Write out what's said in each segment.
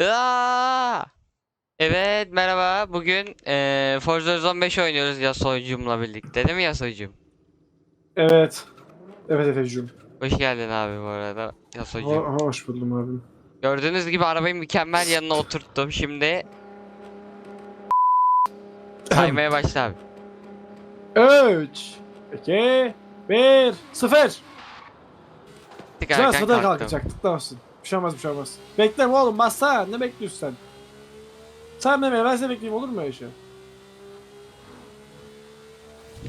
Aa! Evet merhaba. Bugün eee Forza Horizon 5 oynuyoruz Yasoycum'la birlikte değil mi Yasoycum? Evet. Evet Efe'cim. Hoş geldin abi bu arada Yasoycum. Ho- hoş buldum abim. Gördüğünüz gibi arabayı mükemmel yanına oturttum. Şimdi saymaya başla abi. 3 2 1 0 Tık Güzel erken sıfırdan kalktım. kalkacaktık da olsun. Bir şey olmaz bir şey olmaz. Bekleme oğlum bassa ne bekliyorsun sen? Sen deme ben seni bekleyeyim olur mu öyle şey?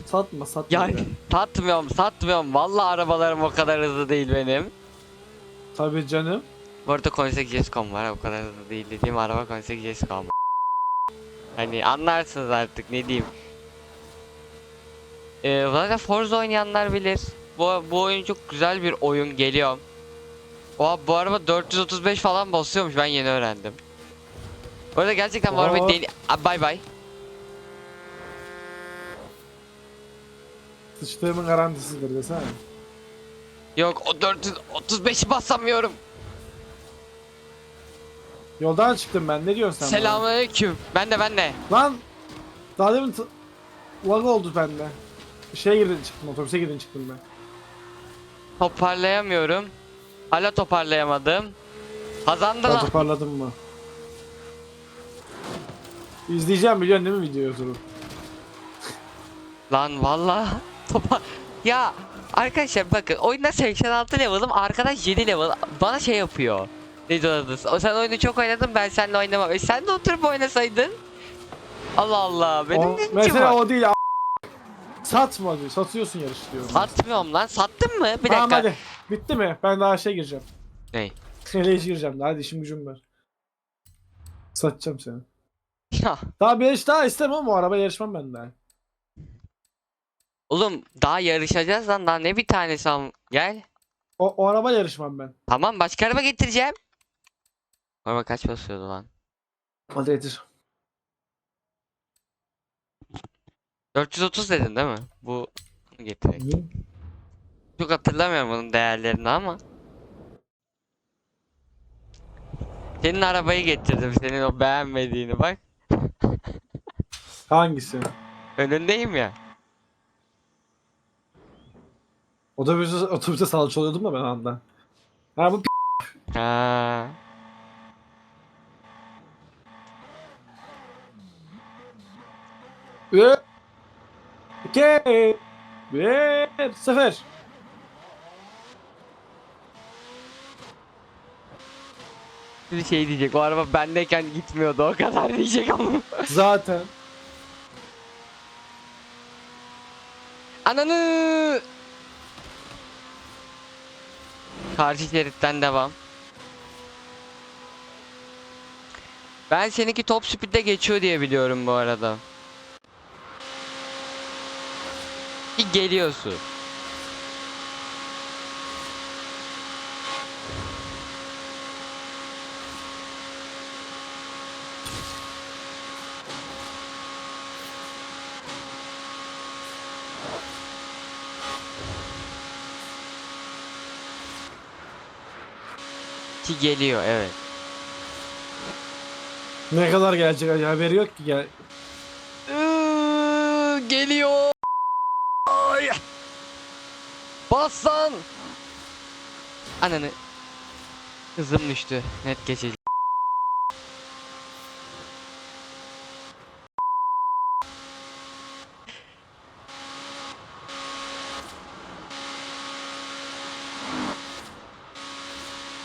Satma satma. Ya be. satmıyorum satmıyorum. Vallahi arabalarım o kadar hızlı değil benim. Tabii canım. Bu arada Gescom var. O kadar hızlı değil dediğim araba Koenigsegg Gescom. Hani anlarsınız artık ne diyeyim. Ee, zaten Forza oynayanlar bilir. Bu, bu oyun çok güzel bir oyun geliyor. Oha bu araba 435 falan basıyormuş ben yeni öğrendim. Bu arada gerçekten bu deni... Aa, Bay bay. Sıçtığımın garantisidir desene. Yok o 435'i basamıyorum. Yoldan çıktım ben ne diyorsun sen? Selamünaleyküm. Ben de ben de. Lan! Daha demin lag oldu bende. Şeye girdin çıktım otobüse girdin çıktım ben. Toparlayamıyorum. Hala toparlayamadım. Kazandı Ben toparladım mı? İzleyeceğim biliyorsun değil mi videoyu oturup? Lan valla topa ya arkadaşlar bakın oyunda 86 level'ım arkadaş 7 level bana şey yapıyor. Ne diyorsunuz? O sen oyunu çok oynadın ben seninle oynamam. E sen de oturup oynasaydın. Allah Allah benim O- ne için mesela var? o değil a- Satma diyor. Satıyorsun yarış diyor. Satmıyorum lan sattın mı? Bir Tamam dakika. hadi. Bitti mi? Ben daha şey gireceğim. Ne? Kaleci gireceğim. Hadi işim gücüm var. Satacağım seni. Ya Daha bir yarış daha istemem o araba yarışmam ben daha. oğlum daha yarışacağız lan daha ne bir tanesi al. Gel. O, o araba yarışmam ben. Tamam başka araba getireceğim. Araba kaç basıyordu lan? Hadi getir. 430 dedin değil mi? Bu bunu getirek. Çok hatırlamıyorum bunun değerlerini ama. Senin arabayı getirdim. Senin o beğenmediğini bak. Hangisi? Önündeyim ya. Otobüse, otobüse salça oluyordum da ben anda. Ha bu p- Ha. Üç, iki, bir, sıfır. Bir şey diyecek. O araba bendeyken gitmiyordu. O kadar diyecek ama. Zaten. Ananı. Karşı şeritten devam. Ben seninki top speed'de geçiyor diye biliyorum bu arada. Ki geliyorsun. Ki geliyor evet. Ne kadar gelecek haberi yok ki gel. Iıı, geliyor. Ay. Bas lan. Ananı. Hızım düştü. Net geçeceğim.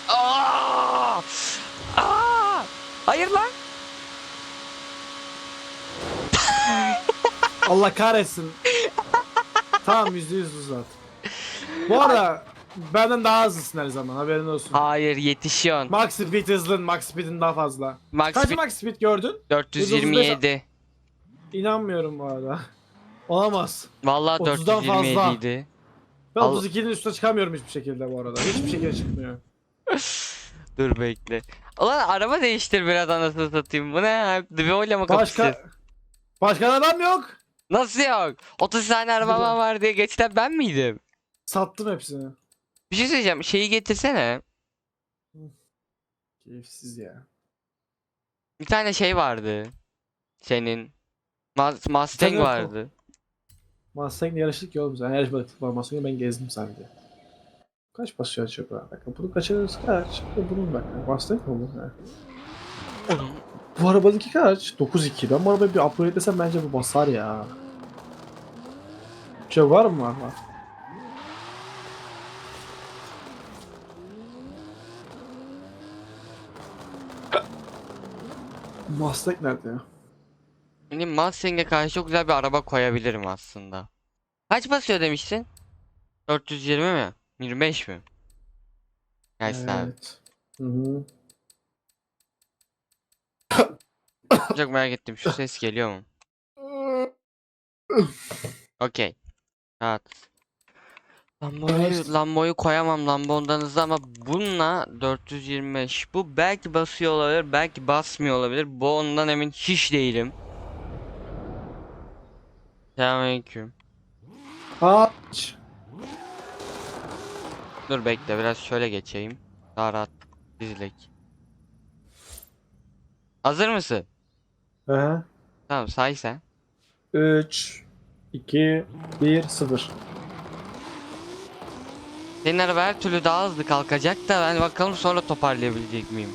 Aa! Aa! Hayır lan. Allah kahretsin. tamam yüzde yüz uzat. Bu arada benden daha hızlısın her zaman haberin olsun. Hayır yetişiyorsun. Max speed hızlın, max speed'in daha fazla. Max Kaç speed max speed gördün? 427. İnanmıyorum bu arada. Olamaz. Vallahi 30'dan fazla. 427 idi. Ben Al- 32'nin üstüne çıkamıyorum hiçbir şekilde bu arada. Hiçbir şekilde çıkmıyor. Dur bekle. Ulan araba değiştir biraz anasını satayım. Bu ne ya? Mı kapışacağız? Başka Başka adam yok. Nasıl yok? 30 tane arabam var diye geçten ben miydim? Sattım hepsini. Bir şey söyleyeceğim. Şeyi getirsene. Keyifsiz ya. Bir tane şey vardı. Senin. Mas- Mustang o. vardı. Mustang'le yarıştık ya oğlum sen. Yarışmadık var Mustang'ı ben gezdim sadece. Kaç basıyor acaba? Bakın bunu kaçırırız kaç? Bu Bunun bak. Mustang mı bu? Bu arabanınki kaç? 9.2. Ben bu arabayı bir upgrade desem bence bu basar ya. Bir şey var mı? Var. Mustang nerede ya? Benim Mustang'e karşı çok güzel bir araba koyabilirim aslında. Kaç basıyor demiştin? 420 mi? 25 mi? Gelsin abi. Evet. Hı hı. Çok merak ettim. Şu ses geliyor mu? Okey. Rahat. Lambo'yu. Lambo'yu koyamam Lambo ondan hızlı ama bununla 425. Bu belki basıyor olabilir, belki basmıyor olabilir. Bu ondan emin hiç değilim. Selamünaleyküm. Aç. Dur bekle biraz şöyle geçeyim. Daha rahat dizilek. Hazır mısın? Aha. Tamam say sen. 3 2 1 0 Senin araba her türlü daha hızlı kalkacak da ben bakalım sonra toparlayabilecek miyim?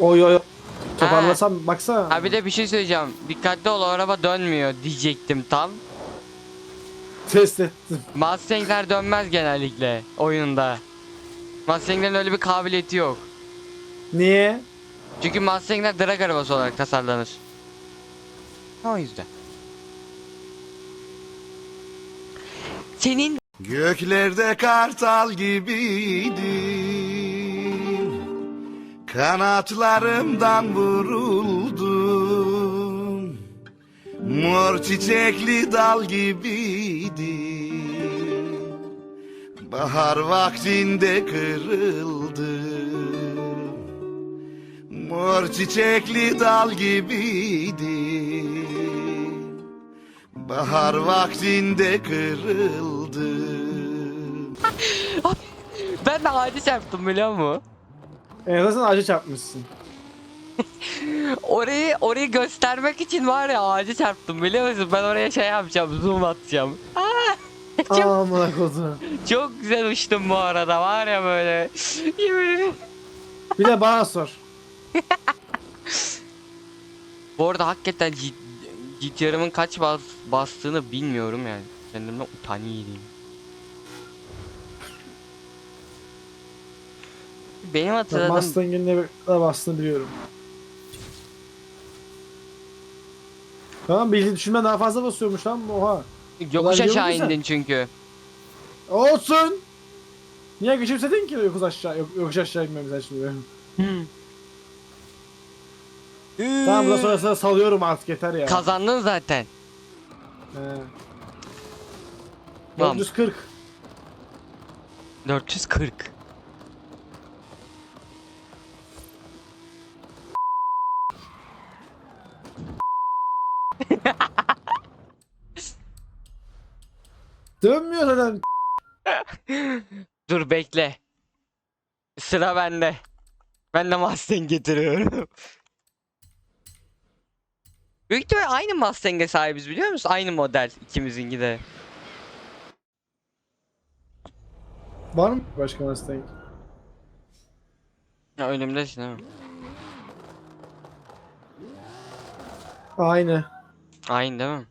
Oy oy. Toparlasam baksana. Ha bir de bir şey söyleyeceğim. Dikkatli ol o araba dönmüyor diyecektim tam. Test ettim. Mustang'ler dönmez genellikle oyunda. Mustang'lerin öyle bir kabiliyeti yok. Niye? Çünkü Mustang'ler drag arabası olarak tasarlanır. O yüzden. Senin Göklerde kartal gibiydim Kanatlarımdan vuruldum Mor çiçekli dal gibiydim Bahar vaktinde kırıldım Mor çiçekli dal gibiydim Bahar vaktinde kırıldım ben de ağacı çarptım biliyor musun? En azından acı çarpmışsın. Orayı orayı göstermek için var ya ağacı çarptım biliyor musun? Ben oraya şey yapacağım zoom atacağım. Çok- Amına kodum. Çok güzel uçtum bu arada var ya böyle. Yemin ederim. Bir de bana sor. Bu arada hakikaten GTR'ımın kaç bas bastığını bilmiyorum yani. Kendimden utanıyorum. Benim Ben hatırladığım Mustang'in ne kadar bastığını biliyorum. Tamam bilgi düşünme daha fazla basıyormuş lan oha. yokuş Ulan aşağı indin çünkü. Olsun. Niye küçümsedin ki yokuş aşağı yok, yokuş aşağı inmemi sen şimdi? tamam bundan sonrasında salıyorum artık yeter ya. Kazandın zaten. He. Tamam. 440. 440. Dönmüyor zaten. Dur bekle. Sıra bende. Ben de Mustang getiriyorum. Büyük ihtimal aynı Mustang'e sahibiz biliyor musun? Aynı model ikimizinki de. Var mı başka Mustang? Ya önümdesin değil mi? Aynı. Aynı değil mi?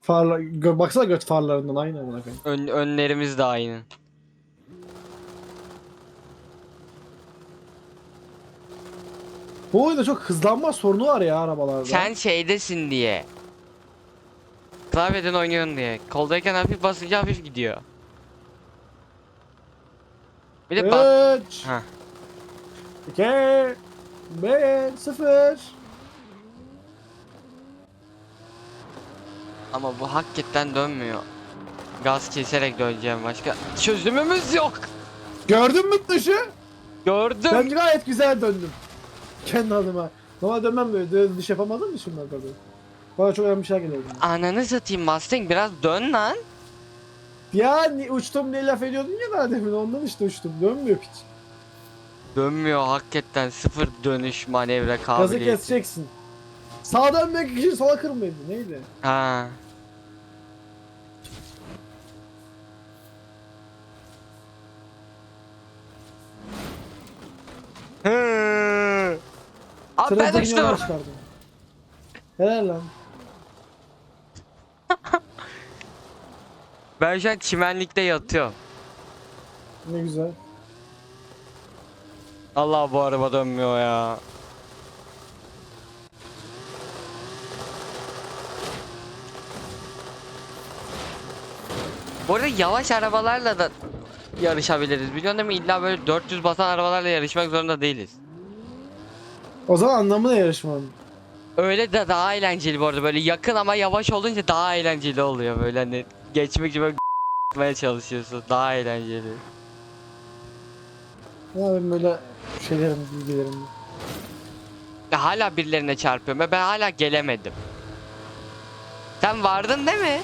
Farlar, gö baksana göt farlarından aynı amına koyayım. Ön, önlerimiz de aynı. Bu oyunda çok hızlanma sorunu var ya arabalarda. Sen şeydesin diye. Klavyeden oynuyorsun diye. Koldayken hafif basınca hafif gidiyor. Bir de bas... 3 Ha. 2 1 0 Ama bu hakikaten dönmüyor. Gaz keserek döneceğim başka. Çözümümüz yok. Gördün mü dışı? Gördüm. Ben gayet güzel döndüm. Kendi adıma. Normal dönmem böyle. Dö- Dış yapamadım mı şimdi tabii. Bana çok önemli şeyler geliyor. Ananı satayım Mustang biraz dön lan. Ya ni- uçtum diye laf ediyordun ya daha demin ondan işte uçtum. Dönmüyor piç. Dönmüyor hakikaten sıfır dönüş manevra Gazı kabiliyeti. keseceksin. Sağa dönmek için sola kırmaydı. Neydi? Ha. Hı. Abi ben uçtum. çıkardım. Helal lan. Ben şu an çimenlikte yatıyorum. Ne güzel. Allah bu araba dönmüyor ya. Bu arada yavaş arabalarla da yarışabiliriz. Biliyorsun değil mi? İlla böyle 400 basan arabalarla yarışmak zorunda değiliz. O zaman anlamı ne yarışmanın? Öyle de daha eğlenceli bu arada. Böyle yakın ama yavaş olunca daha eğlenceli oluyor. Böyle hani geçmek için böyle gitmeye çalışıyorsun. Daha eğlenceli. Ya benim böyle şeylerim, bilgilerim. Ya hala birilerine çarpıyorum ve ben hala gelemedim. Sen vardın değil mi?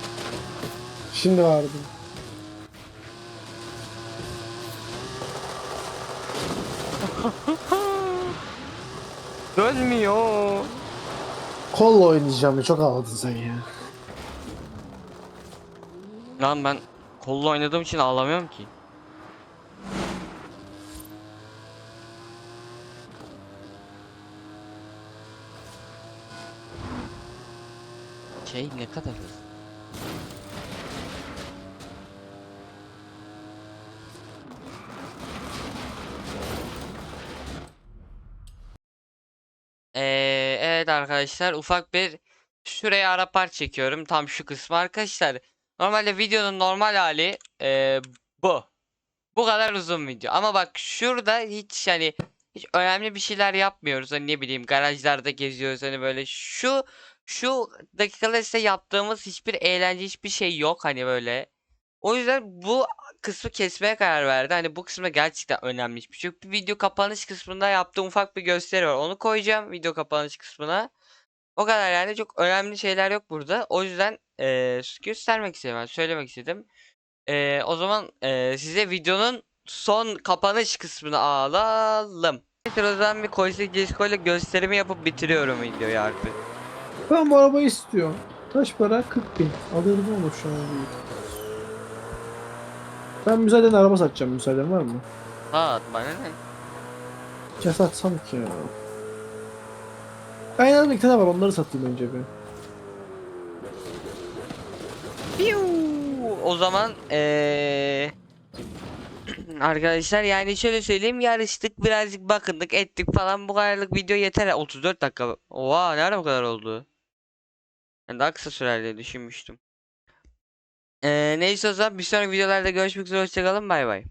Şimdi vardım. Dönmüyor. Kolla oynayacağım. Çok ağladın sen ya. Lan ben kolla oynadığım için ağlamıyorum ki. Şey ne kadar hızlı. Ee, evet arkadaşlar ufak bir şuraya ara part çekiyorum tam şu kısmı arkadaşlar. Normalde videonun normal hali eee, bu. Bu kadar uzun video. Ama bak şurada hiç hani hiç önemli bir şeyler yapmıyoruz. Hani ne bileyim garajlarda geziyoruz hani böyle şu şu dakikalar ise yaptığımız hiçbir eğlence hiçbir şey yok hani böyle. O yüzden bu kısmı kesmeye karar verdi. Hani bu kısmı gerçekten önemli bir şey. Çünkü video kapanış kısmında yaptığım ufak bir gösteri var. Onu koyacağım video kapanış kısmına. O kadar yani çok önemli şeyler yok burada. O yüzden eee, göstermek istedim. söylemek istedim. Eee, o zaman eee, size videonun son kapanış kısmını alalım. O zaman bir Koysik Disco ile gösterimi yapıp bitiriyorum videoyu artık. Ben bu arabayı istiyorum. Kaç para? 40 bin. Alırım olur şu an değil. Ben müzayeden araba satacağım. Müsaaden var mı? Ha bana ne? Ya satsam ki ya. Aynen bir tane var. Onları satayım önce bir. Piu! O zaman eee arkadaşlar yani şöyle söyleyeyim yarıştık birazcık bakındık ettik falan bu kadarlık video yeter 34 dakika. Oha ne ara bu kadar oldu? Ben daha kısa sürer diye düşünmüştüm. Eee neyse o zaman bir sonraki videolarda görüşmek üzere hoşçakalın bay bay.